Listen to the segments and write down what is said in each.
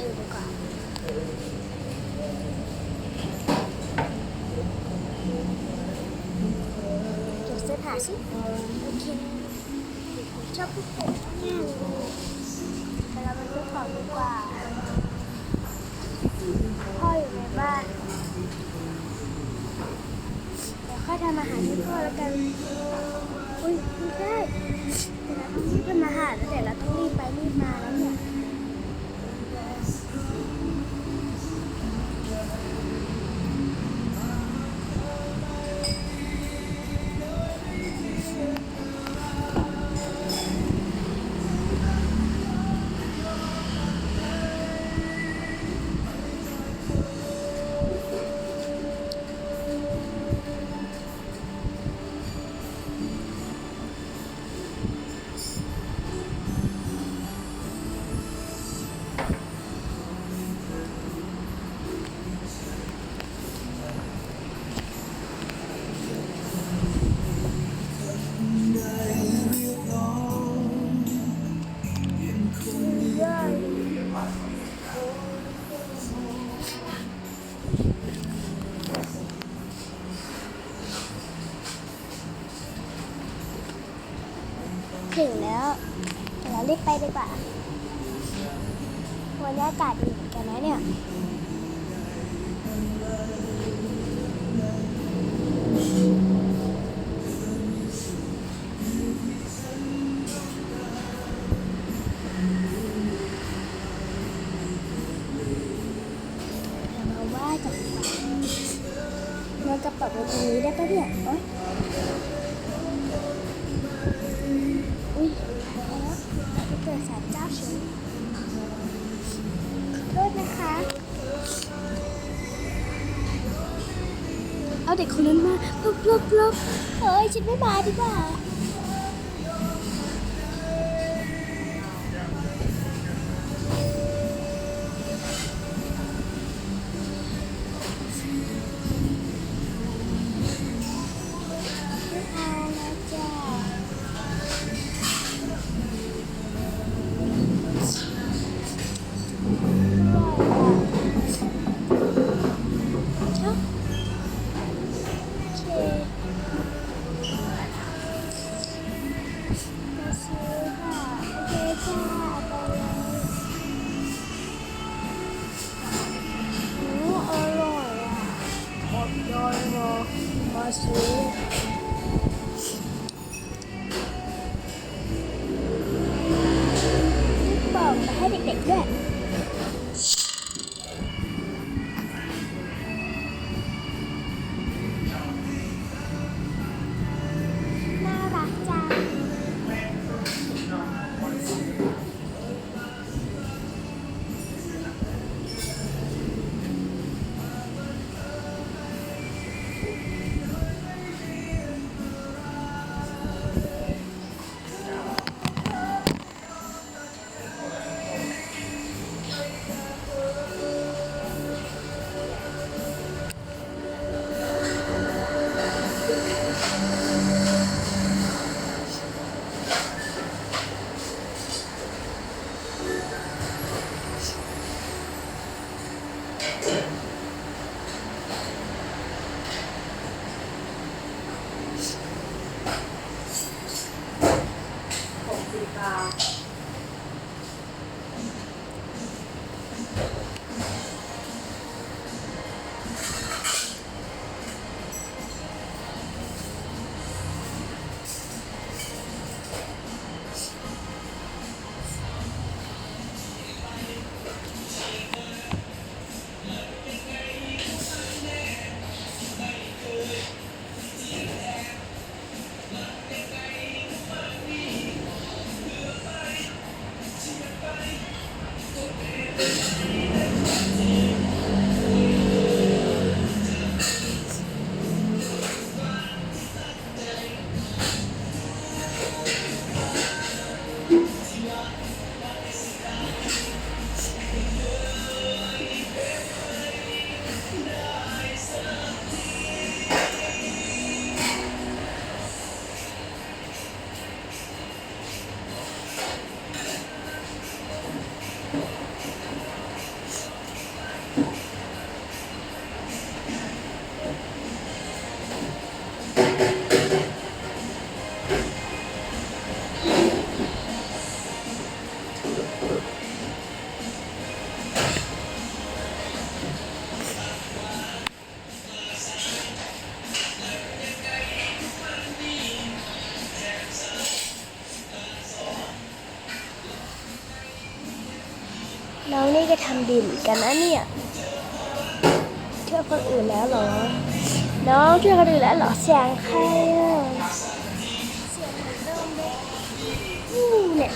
อื่นดีกว่าเดี๋ยวเสื้อผ้าสิโอเคชอบผู้ป็ดมากเลยแต่เราไปซื้อของดีกว่าพ่ออยู่ในบ้านเดี๋ยวค่อยทำอาหารให้พ่อแล้วกันอุ้ยไม่ใช่เดี๋ยวเราต้องรีบทำอาหารแล้วเดี๋ยวเราต้องรีบไปรีบมาแล้วเนี่ย ถึงแล้วเดี๋ยวเรารีบไปดีกว่าวันนี้อากาศดีเหมือนกันนะเนี่ยวมาว่ากันว่ามันกระเป๋าไว้ตรงนี้ได้ปะเนี่ยโอ๊ย อุ้ยแล้วไปเกิดสารเจ้าเฉยขอโทษนะคะ เอาเด็กคนนั้นมาลบลบลบเฮ้ยฉันไม่มาดีกว่า มา น้องนี่ก็ทำดีเหมือนกันนะเนี่ยช่วยคนอื่นแล้วเหรอ น้องช่วยคนอื่นแล้วเหรอเสียงใครอะเสียงเหมือนเดิมเลยอู้เนี่ย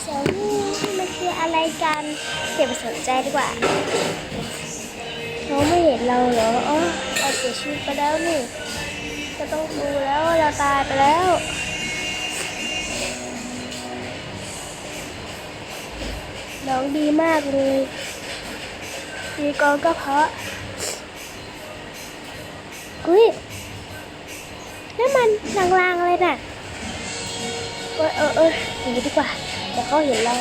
เสียงอู้มันคืออะไรกันอย่าไปสนใจดีกว่าน้องไม่เห็นเราเหรออ๋อเราเสียชีวิตไปแล้วนี่ก็ต้องดูแล้วเราตายไปแล้ว น้องดีมากเลยดีกองก็เพราะอุ้ยนั่นมันลางๆอะไรน่ะ เออเออเอออย่างนี้ดีกว่าเดี๋ยวเขาเห็นเรา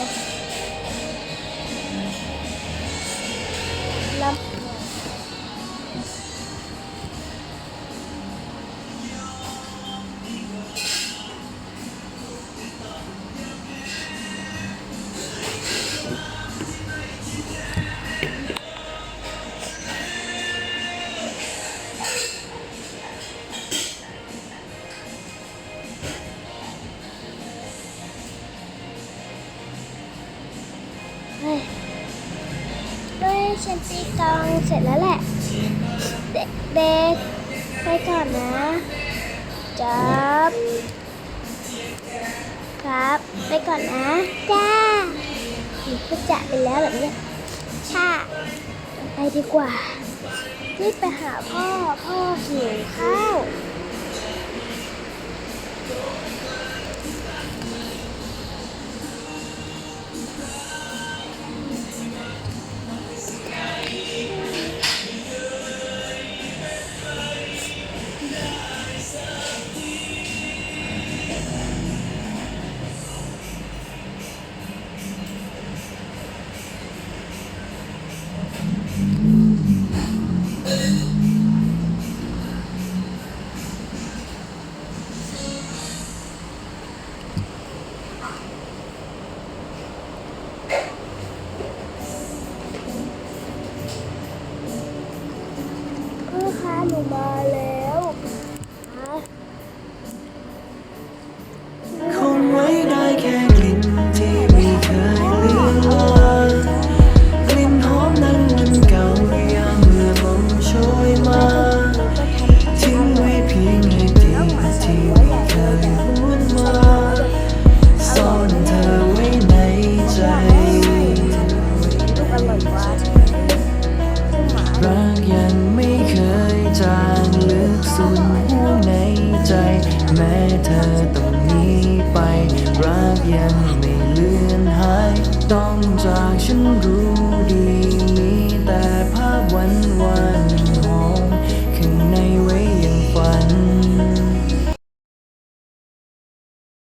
ฉันตีกองเสร็จแล้วแหละเด็กไปก่อนนะจับครับ ไปก่อนนะจ้าหนูก็จะไปแล้วแบบนี้ยช่าไปดีกว่ารีบไปหาพ่อ พ่อหิวข้าว ไป รักยังไม่เลือนหาย ต้องจากฉันรู้